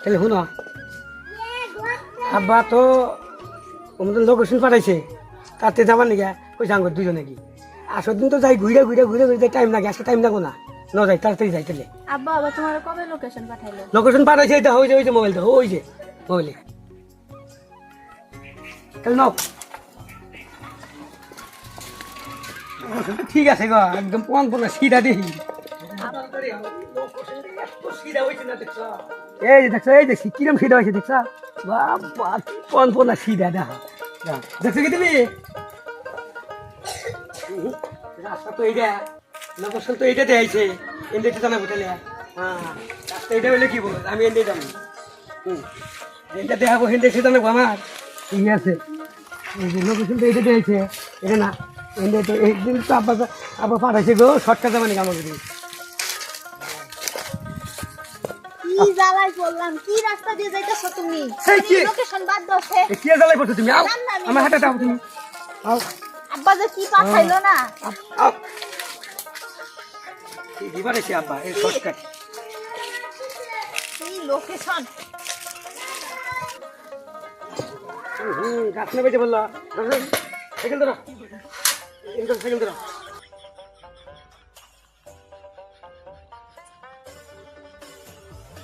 তাহলে শুনো আব্বা তো আমাদের লোকেশন পাঠাইছে। তাতে যাবার নাকি? কইছে আঙ্গুর দুজনে কি আসর দিন তো যাই ঘুরে ঘুরে ঘুরে ঘুরে টাইম লাগে আজকে টাইম লাগো না। ন যাই তাড়াতাড়ি যাই তাহলে আব্বা আবার তোমার কবে লোকেশন পাঠাইলো? লোকেশন পাঠাইছে এটা হয়েছে হয়েছে মোবাইল তো হয়েছে মোবাইলে তাহলে নাও ঠিক আছে গো একদম পন পন সিধা দেখি এই যে দেখছ, এই যে কিরম সিধা হয়েছে দেখছ? পন পন সিধা দেখা। দেখছ কি তুমি? রাস্তা তো এইটা লোকেশন তো এইটাতে আইছে এন্ডেতে জানাব তাহলে। হ্যাঁ এইটা বলে কি বল? আমি এন্ডে যাব হুম দেখাবো হেন্ডে সেটা নেব আমার। ঠিক আছে। লোকেশন তো এইটাতে আইছে, এটা না এন্ডে তো একদিন তো আব্বা আব্বা পাঠাইছে গো, শর্টকাট নাকি কি জ্বালাই করলাম কি রাস্তা দিয়ে যাইতেছো তুমি? সেই কি? লোকেশন বাদ দছে এ কি জ্বালাই করছ তুমি? আও জান না আমি। আমার হাতে দাও তুমি। আও আব্বা যে কি পাঠাইলো না? আও, আও এই দিবার আব্বা এই শর্টকাট কি লোকেশন হুম গাছ নেবে যে বলল। সাইকেল ধরো। সাইকেল ধরো।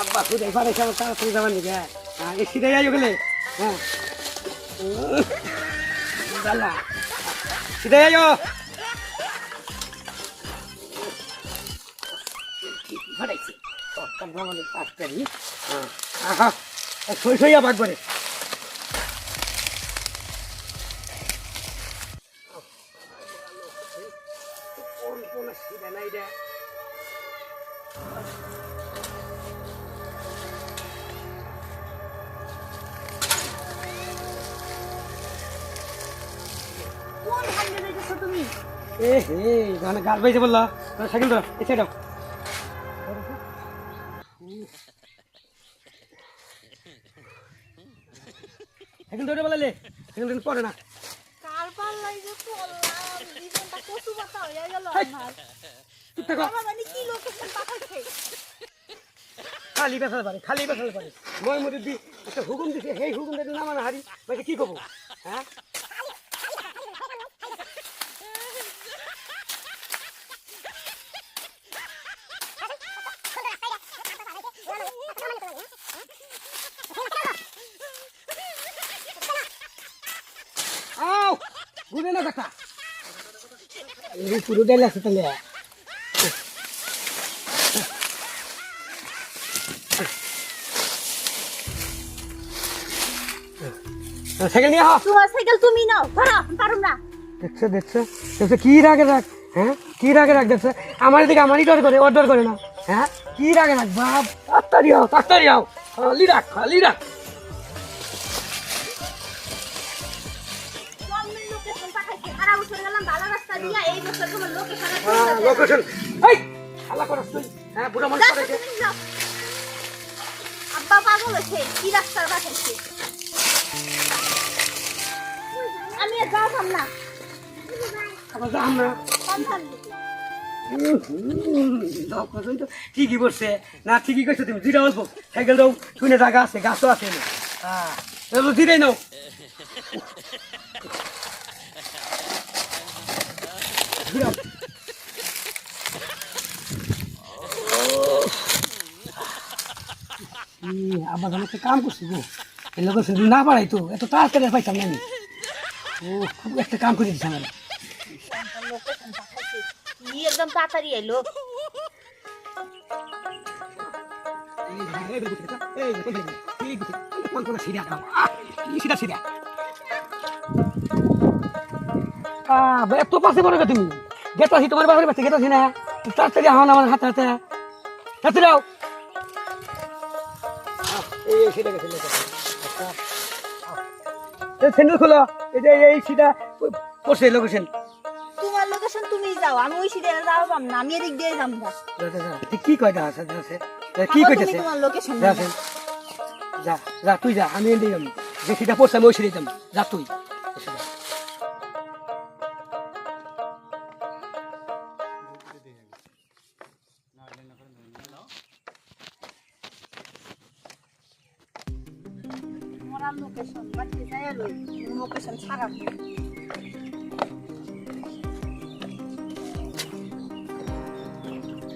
আব্বা খুদাই পাঠাইছে আমার তাড়াতাড়ি যাবার নাকি হ্যাঁ এ সিধে যাই গেলে হ্যাঁ। পাঁচটারি আহা সই সইয়া এ হে মানে গাছ বাইছে বলল সাইকেল ধরো এসে দাও সাইকেল ধরে বলালে সাইকেল না হয়ে গেল মানে খালি বেসাল পারে খালি বেসাল পারে মই মধ্যে দি একটা হুকুম দিছে সেই হুকুম যদি না মানে হারি মানে কি করব হ্যাঁ আও না এই পুরো ডাইল আছে তাহলে। সাইকেল নিয়ে তোমার সাইকেল তুমি নাও ধরো পারুম না। দেখছ দেখছ? দেখছ কি রাগে রাখ হ্যাঁ? কি রাগে রাখ দেখছ? আমার দিকে আমারই ডর করে ওর ডর করে না হ্যাঁ? কি রাগে রাখ বাপ? তাড়াতাড়ি আও তাড়াতাড়ি আও। খালি রাখ খালি রাখ লোকেশন লোকেশন এই হালা করস তুই। হ্যাঁ বুড়া মানুষ পাঠাইছে। আব্বা পাগল হয়েছে কি রাস্তার পাঠাইছে? আমি আর যাওয়াম না। আবার ঠিকই বসছে না ঠিকই কইছো তুমি। দুইটা অল্প সাইকেল দাও শুনে জায়গা আছে গাছও আছে না হ্যাঁ দিদাই নাও। ঘুরাও। আবার আমি একটা কাম করছি গো। এই লোকের শুধু না পারাই তো এত তাড়াতাড়ি পাইতাম না আমি। ও খুব একটা কাম করে একদম তাড়াতাড়ি এলো। সিধা সিধা আহ, এত পাশে পড়ে তুমি। গেতাছি তোমার বাচ্চা গেতাছি না। তাড়াতাড়ি আমার হাতে হাতে। আহ, এই এই স্যান্ডেল খোলো। এই যে এই সিটা পড়ছে লোকেশন তোমার লোকেশন তুমি যাও আমি ওই সিটে যাও পাম না আমি এদিক দিয়ে যাম না কি কয়টা আছে আছে কি কইতেছে? তোমার লোকেশন যা যা। তুই যা আমি এনে যাম যে সিটা পড়ছে আমি ওই সিটে যাম যা তুই। তোমার লোকেশন বাকি যাই লই লোকেশন ছাড়া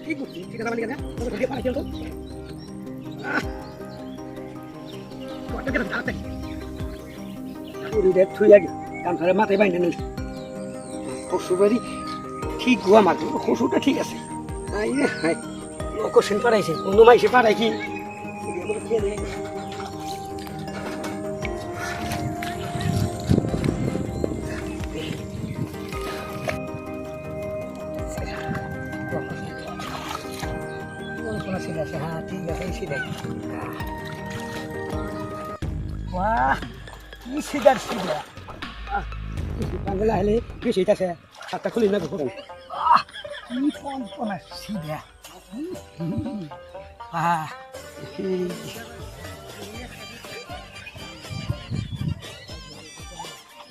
কি করছিস ঠিকানা বানিয়ে না তোকে দিয়ে পাঠিয়ে তো। আহ! কত কেটে তাড়াতাড়ি পুরি দেখ তুই আগে কান ধরে মাথায় শ্বশুরবাড়ি ঠিক ঠিক আছে। আই রে হাই লোকেশন পাঠাইছে অন্য মাইসে পাঠাই কি? সিধাই বাহ, কি সিধার সিধা বাংলা হলে বেশি আছে হাতটা খুলি না ঘুরুন কি ফোন সিধা আহ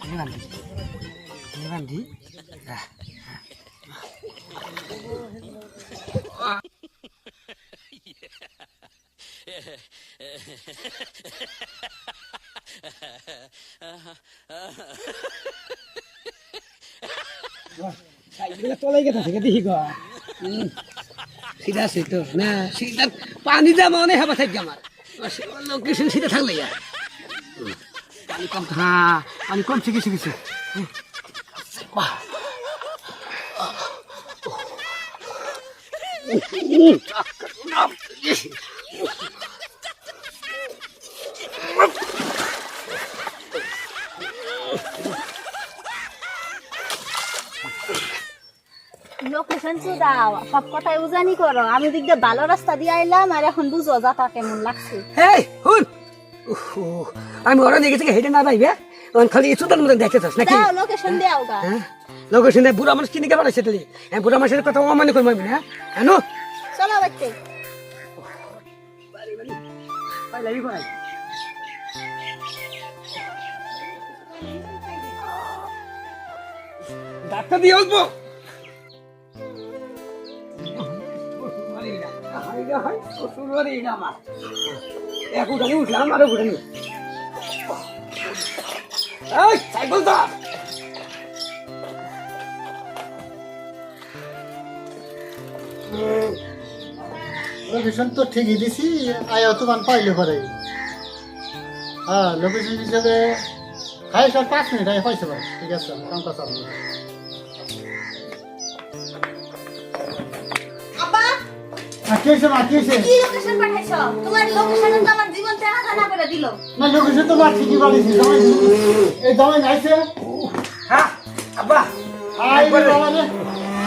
Grandi. Grandi. Ah. সাইকেলে তলে গেছে থেকে দেখি গো সিধা পানি যা মনে হবে থাকি আমার লোকেশন সিধা থাকলে ইয়া পানি কম হ্যাঁ পানি কিছু কিছু বাহ লোকেশন দাও সব কথাই উজানি করো। আমি দিক দিয়ে ভালো রাস্তা দিয়ে আইলাম আর এখন বুঝো যাতা কেমন লাগছে। এই হুন। আমি ওরা দিকে থেকে হেঁটে না যাইবে? খালি চুতার মতন দেখতে চাস নাকি? দাও লোকেশন দাও গা হ্যাঁ? লোকেশন বুড়া মানুষ কিনে গেল সেটালি হ্যাঁ বুড়া মানুষের কথা অমান্য করব আমি না হ্যাঁ? চলো বাইতে লাগি ভাই ডাক্তার দিয়ে আসব। তো লোকেশন তো ঠিকই দিছি, আয়া তো মান পাইলে পরে। হ্যাঁ লোকেশন হিসেবে খাই সব পাঁচ মিনিট আগে পাইছে ঠিক আছে কাম কি লোকেশন পাঠাইছো? তোমার লোকেশন তো আমার জীবন তেনা তেনা করে দিল। না লোকেশন তো মা ঠিকই বানিয়েছি জামাই এই জামাই নাইছে? হ্যাঁ আব্বা আই রে বাবা রে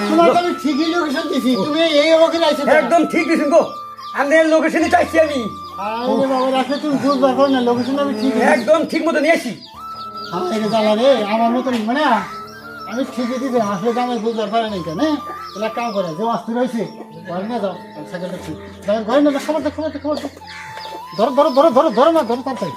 তোমার তো আমি ঠিকই লোকেশন দিছি তুমি এই আমাকে নাইছে একদম ঠিক দিছেন গো। আমি লোকেশনে চাইছি আমি। বাবা রাখে তুমি না লোকেশন আমি ঠিক একদম ঠিক মতো নিয়েছি। রে জ্বালা রে আমার মতন মানে আমি ঠিকই দিতে আসলে জামাই বুঝবার পারে নাই কেন হ্যাঁ? এলা কাম করে যে আসতে রয়েছে ঘরে নিয়ে যাও সাইকেলটা ঠিক ঘরে যাও খাবার দাও খাবার দাও খাবার দাও ধরো ধরো ধরো ধরো ধরো না, ধরো তাড়াতাড়ি।